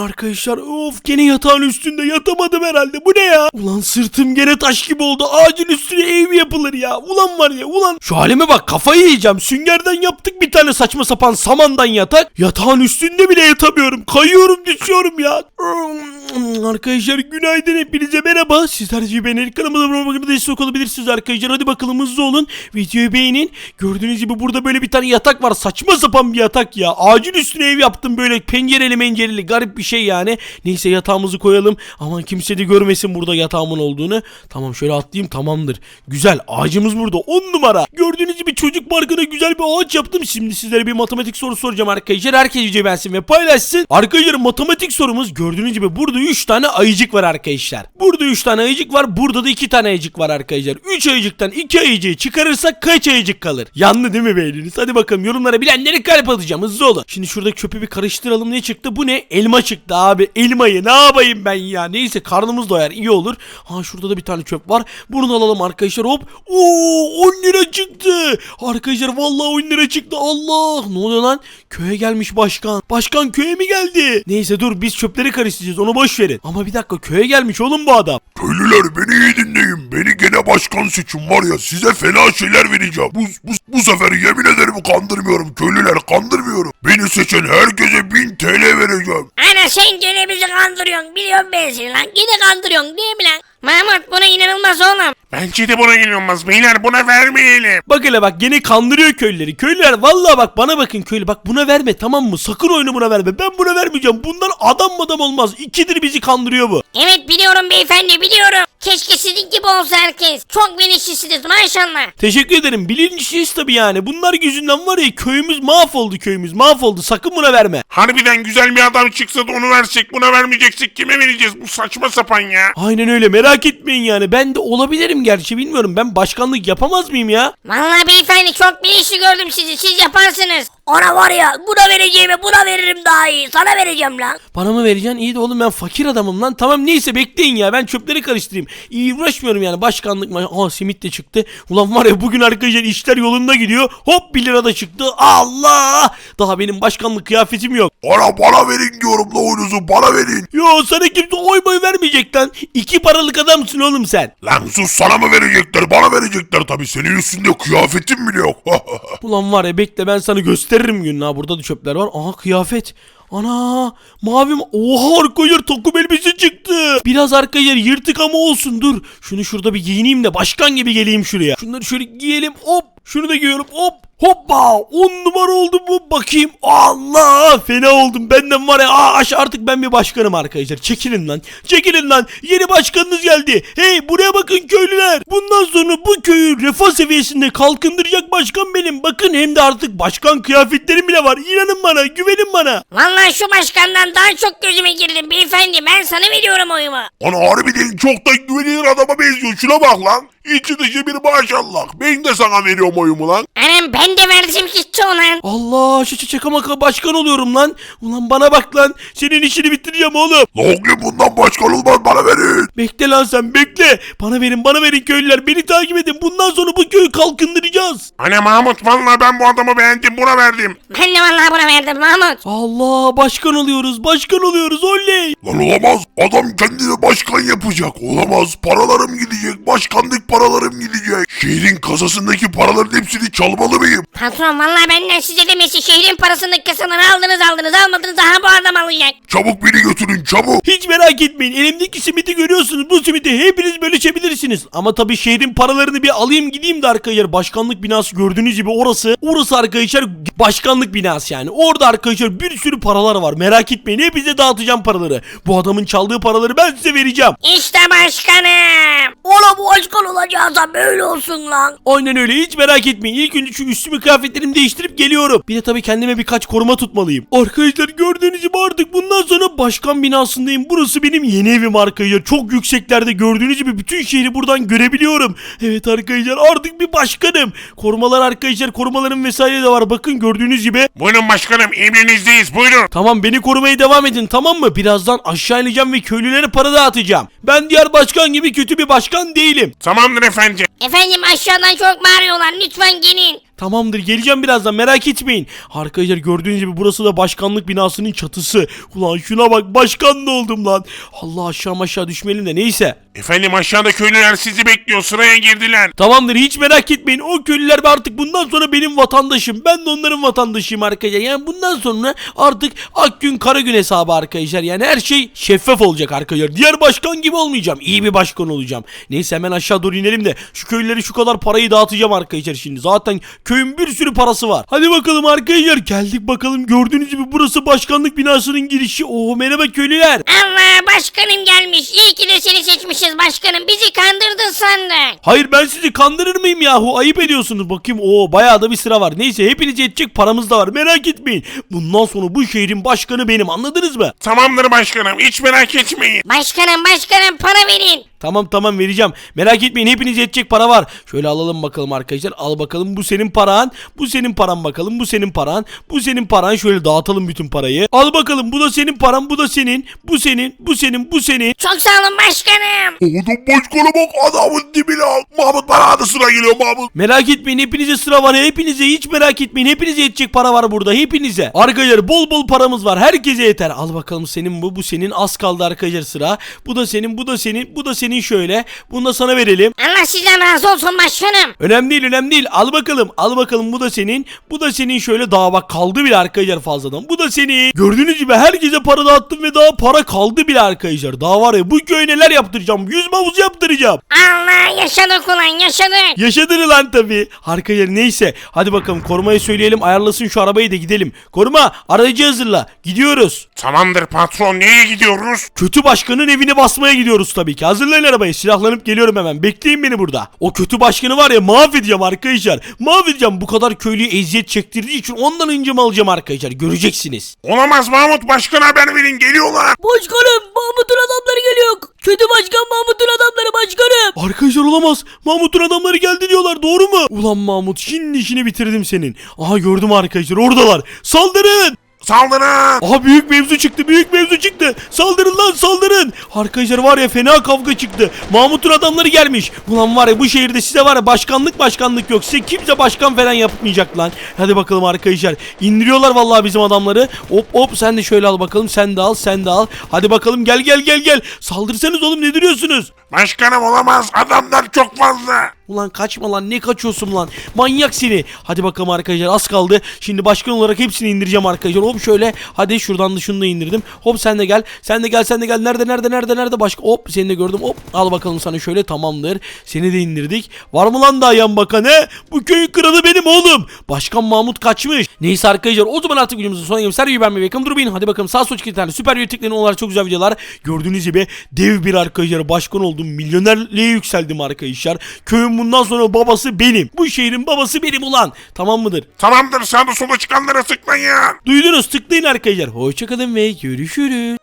Arkadaşlar of gene yatağın üstünde yatamadım herhalde. Bu ne ya? Ulan sırtım gene taş gibi oldu. Ağacın üstüne ev yapılır ya? Ulan var ya ulan. Şu halime bak kafayı yiyeceğim. Süngerden yaptık bir tane saçma sapan samandan yatak. Yatağın üstünde bile yatamıyorum. Kayıyorum düşüyorum ya. Arkadaşlar günaydın hepinize merhaba. Sizler gibi beğenip kanalıma abone olmayı destek olabilirsiniz arkadaşlar. Hadi bakalım hızlı olun. Videoyu beğenin. Gördüğünüz gibi burada böyle bir tane yatak var. Saçma sapan bir yatak ya. Ağacın üstüne ev yaptım böyle pencereli mencereli garip bir şey yani. Neyse yatağımızı koyalım. Aman kimse de görmesin burada yatağımın olduğunu. Tamam şöyle atlayayım tamamdır. Güzel ağacımız burada 10 numara. Gördüğünüz gibi çocuk parkına güzel bir ağaç yaptım. Şimdi sizlere bir matematik sorusu soracağım arkadaşlar. Herkes beğensin ve paylaşsın. Arkadaşlar matematik sorumuz gördüğünüz gibi burada 3 tane ayıcık var arkadaşlar. Burada 3 tane ayıcık var. Burada da 2 tane ayıcık var arkadaşlar. 3 ayıcıktan 2 ayıcığı çıkarırsak kaç ayıcık kalır? Yandı değil mi beyniniz? Hadi bakalım yorumlara bilenleri kalp atacağım. Hızlı olun. Şimdi şurada çöpü bir karıştıralım. Ne çıktı? Bu ne? Elma çıktı abi. Elmayı ne yapayım ben ya? Neyse karnımız doyar. iyi olur. Ha şurada da bir tane çöp var. Bunu alalım arkadaşlar. Hop. Oo 10 lira çıktı. Arkadaşlar vallahi 10 lira çıktı. Allah. Ne oluyor lan? Köye gelmiş başkan. Başkan köye mi geldi? Neyse dur biz çöpleri karıştıracağız. Onu boş verin. Ama bir dakika köye gelmiş oğlum bu adam. Köylüler beni iyi dinleyin. Beni gene başkan seçin var ya size fena şeyler vereceğim. Bu, bu, bu sefer yemin ederim kandırmıyorum köylüler kandırmıyorum. Beni seçen herkese 1000 TL vereceğim. Ana sen gene bizi kandırıyorsun. Biliyorum ben seni lan. Gene kandırıyorsun değil mi lan? Mahmut buna inanılmaz oğlum. Bence de buna inanılmaz. Beyler buna vermeyelim. Bak hele bak gene kandırıyor köylüleri. Köylüler vallahi bak bana bakın köylü bak buna verme tamam mı? Sakın oyunu buna verme. Ben buna vermeyeceğim. Bundan adam adam olmaz. İkidir bizi kandırıyor bu. Evet biliyorum beyefendi biliyorum. Keşke sizin gibi olsa herkes. Çok bilinçlisiniz maşallah. Teşekkür ederim. Bilinçliyiz tabii yani. Bunlar yüzünden var ya köyümüz mahvoldu köyümüz mahvoldu. Sakın buna verme. Harbiden güzel bir adam çıksa da onu versek buna vermeyeceksek kime vereceğiz? Bu saçma sapan ya. Aynen öyle merak etmeyin yani. Ben de olabilirim gerçi bilmiyorum. Ben başkanlık yapamaz mıyım ya? Vallahi beyefendi çok bilinçli gördüm sizi. Siz yaparsınız. Ona var ya buna vereceğime buna veririm daha iyi. Sana vereceğim lan. Bana mı vereceksin? İyi de oğlum ben fakir adamım lan. Tamam neyse bekleyin ya. Ben çöpleri karıştırayım. İyi uğraşmıyorum yani. Başkanlık mı? Aa simit de çıktı. Ulan var ya bugün arkadaşlar işler yolunda gidiyor. Hop 1 lira da çıktı. Allah! Daha benim başkanlık kıyafetim yok. Bana bana verin diyorum la oyunuzu bana verin. Yo sana kimse oy boy vermeyecek lan. İki paralık adamsın oğlum sen. Lan sus sana mı verecekler bana verecekler tabi senin üstünde kıyafetin bile yok. Ulan var ya bekle ben sana gösteririm gününü ha. Burada da çöpler var. Aha kıyafet. Ana mavi ma- Oha arkadaşlar takım elbise çıktı. Biraz arkadaşlar yırtık ama olsun dur. Şunu şurada bir giyineyim de başkan gibi geleyim şuraya. Şunları şöyle giyelim hop. Şunu da giyiyorum hop. Hoppa. 10 numara oldu bu bakayım. Allah fena oldum. Benden var ya aa, aş- artık ben bir başkanım arkadaşlar. Çekilin lan. Çekilin lan. Yeni başkanınız geldi. Hey buraya bakın köylüler. Bundan sonra bu köyü refah seviyesinde kalkındıracak başkan benim. Bakın hem de artık başkan kıyafetlerim bile var. İnanın bana güvenin bana. Vallahi şu başkandan daha çok gözüme girdin beyefendi. Ben sana veriyorum oyumu. Ana harbiden çok da güvenilir adama benziyor. Şuna bak lan. İçi dışı bir maşallah. Ben de sana veriyorum oyumu lan. Anam ben de verdim gitti ulan. Allah şu çaka maka başkan oluyorum lan ulan bana bak lan senin işini bitireceğim oğlum oğlum bundan başkan olmaz bana verin. Bekle lan sen bekle. Bana verin bana verin köylüler. Beni takip edin. Bundan sonra bu köyü kalkındıracağız. Anne Mahmut vallahi ben bu adamı beğendim buna verdim. Ben de vallahi buna verdim Mahmut. Allah başkan oluyoruz. Başkan oluyoruz. Oley. Lan olamaz. Adam kendini başkan yapacak. Olamaz. Paralarım gidecek. Başkanlık paralarım gidecek. Şehrin kasasındaki paraların hepsini çalmalı mıyım? Patron vallahi benden size demesi şehrin parasındaki kasaları aldınız aldınız almadınız daha bu adam alacak. Çabuk beni götürün çabuk. Hiç merak etmeyin. Elimdeki simiti görüyorsunuz. Bu simiti hepiniz bölüşebilirsiniz. Ama tabii şehrin paralarını bir alayım gideyim de arkadaşlar. Başkanlık binası gördüğünüz gibi orası. Orası arkadaşlar başkanlık binası yani. Orada arkadaşlar bir sürü paralar var. Merak etmeyin. Hepinize dağıtacağım paraları. Bu adamın çaldığı paraları ben size vereceğim. İşte başkanım. Ola bu başkan olacağız böyle olsun lan. Aynen öyle hiç merak etmeyin. İlk önce şu üstümü kıyafetlerimi değiştirip geliyorum. Bir de tabii kendime birkaç koruma tutmalıyım. Arkadaşlar gördüğünüz gibi artık bundan sonra başkan binasındayım. Burası benim yeni evim arkadaşlar. Çok yükseklerde gördüğünüz gibi bütün şehri buradan görebiliyorum. Evet arkadaşlar artık bir başkanım. Korumalar arkadaşlar korumalarım vesaire de var. Bakın gördüğünüz gibi. Buyurun başkanım emrinizdeyiz buyurun. Tamam beni korumaya devam edin tamam mı? Birazdan aşağı ineceğim ve köylülere para dağıtacağım. Ben diğer başkan gibi kötü bir başkan değilim. Tamamdır efendim. Efendim aşağıdan çok bağırıyorlar lütfen gelin. Tamamdır geleceğim birazdan merak etmeyin. Arkadaşlar gördüğünüz gibi burası da başkanlık binasının çatısı. Ulan şuna bak başkan da oldum lan. Allah aşağı aşağı düşmeyelim de neyse. Efendim aşağıda köylüler sizi bekliyor sıraya girdiler. Tamamdır hiç merak etmeyin. O köylüler artık bundan sonra benim vatandaşım. Ben de onların vatandaşıyım arkadaşlar. Yani bundan sonra artık Akgün Karagün hesabı arkadaşlar. Yani her şey şeffaf olacak arkadaşlar. Diğer başkan gibi olmayacağım. İyi bir başkan olacağım. Neyse hemen aşağı doğru inelim de şu köylülere şu kadar parayı dağıtacağım arkadaşlar şimdi. Zaten köyün bir sürü parası var. Hadi bakalım arkadaşlar geldik bakalım. Gördüğünüz gibi burası başkanlık binasının girişi. Oo merhaba köylüler. Allah başkanım gelmiş. İyi ki de seni seçmişiz başkanım. Bizi kandırdın sandık. Hayır ben sizi kandırır mıyım yahu? Ayıp ediyorsunuz. Bakayım o bayağı da bir sıra var. Neyse hepiniz yetecek paramız da var. Merak etmeyin. Bundan sonra bu şehrin başkanı benim. Anladınız mı? Tamamdır başkanım hiç merak etmeyin. Başkanım başkanım para verin. Tamam tamam vereceğim. Merak etmeyin hepiniz yetecek para var. Şöyle alalım bakalım arkadaşlar. Al bakalım bu senin paran. Bu senin paran bakalım. Bu senin paran. Bu senin paran. Şöyle dağıtalım bütün parayı. Al bakalım bu da senin paran. Bu da senin. Bu senin. Bu senin. Bu senin. Çok sağ olun başkanım. Oğlum başkanı bak adamın dibine al. Mahmut bana da sıra geliyor Mahmut. Merak etmeyin hepinize sıra var. Hepinize hiç merak etmeyin. Hepinize yetecek para var burada. Hepinize. Arkadaşlar bol bol paramız var. Herkese yeter. Al bakalım senin bu. Bu senin. Az kaldı arkadaşlar sıra. Bu da senin. Bu da senin. Bu da senin şöyle. Bunu da sana verelim. Allah sizden razı olsun başkanım. Önemli değil önemli değil. Al bakalım. Al bakalım bu da senin. Bu da senin şöyle daha bak kaldı bile arkadaşlar fazladan. Bu da senin. Gördüğünüz gibi herkese para dağıttım ve daha para kaldı bile arkadaşlar. Daha var ya bu köye neler yaptıracağım. Yüz havuz yaptıracağım. Allah yaşadık ulan yaşadık. Yaşadın lan tabi. Arkadaşlar neyse. Hadi bakalım korumaya söyleyelim ayarlasın şu arabayı da gidelim. Koruma aracı hazırla. Gidiyoruz. Tamamdır patron nereye gidiyoruz? Kötü başkanın evini basmaya gidiyoruz tabii ki. Hazırlayın arabayı. Silahlanıp geliyorum hemen. Bekleyin beni burada. O kötü başkanı var ya mahvedeceğim arkadaşlar. Mahvedeceğim. Bu kadar köylüye eziyet çektirdiği için ondan öncemi alacağım arkadaşlar. Göreceksiniz. Olamaz Mahmut başkan haber verin geliyorlar. Başkanım Mahmut'un adamları geliyor. Kötü başkan Mahmut'un adamları başkanım. Arkadaşlar olamaz. Mahmut'un adamları geldi diyorlar. Doğru mu? Ulan Mahmut şimdi işini bitirdim senin. Aha gördüm arkadaşlar oradalar. Saldırın. Saldırın. Aha büyük mevzu çıktı büyük mevzu çıktı. Saldırın lan saldırın. Arkadaşlar var ya fena kavga çıktı. Mahmut'un adamları gelmiş. Ulan var ya bu şehirde size var ya başkanlık başkanlık yok. Size kimse başkan falan yapmayacak lan. Hadi bakalım arkadaşlar. İndiriyorlar vallahi bizim adamları. Hop hop sen de şöyle al bakalım. Sen de al sen de al. Hadi bakalım gel gel gel gel. Saldırsanız oğlum ne duruyorsunuz? Başkanım olamaz adamlar çok fazla. Ulan kaçma lan ne kaçıyorsun lan? Manyak seni. Hadi bakalım arkadaşlar az kaldı. Şimdi başkan olarak hepsini indireceğim arkadaşlar. Hop şöyle hadi şuradan da şunu da indirdim. Hop sen de gel sen de gel sen de gel. Nerede nerede nerede nerede? Başka Hop seni de gördüm. Hop al bakalım sana şöyle tamamdır. Seni de indirdik. Var mı lan daha yan bakan he? Bu köyün kralı benim oğlum. Başkan Mahmut kaçmış. Neyse arkadaşlar o zaman artık videomuzun sonuna gelmiş Sergiyi beğenmeyi ve yakın durmayın Hadi bakalım sağ sol çıkan tane süper yönetiklerin onlar çok güzel videolar. Gördüğünüz gibi dev bir arkadaşlar başkan oldum. Milyonerliğe yükseldim arkadaşlar Köyün bundan sonra babası benim. Bu şehrin babası benim ulan. Tamam mıdır? Tamamdır. Sağda sola çıkanlara sıkmayın. Duydunuz. Tıklayın arkadaşlar. Hoşçakalın ve görüşürüz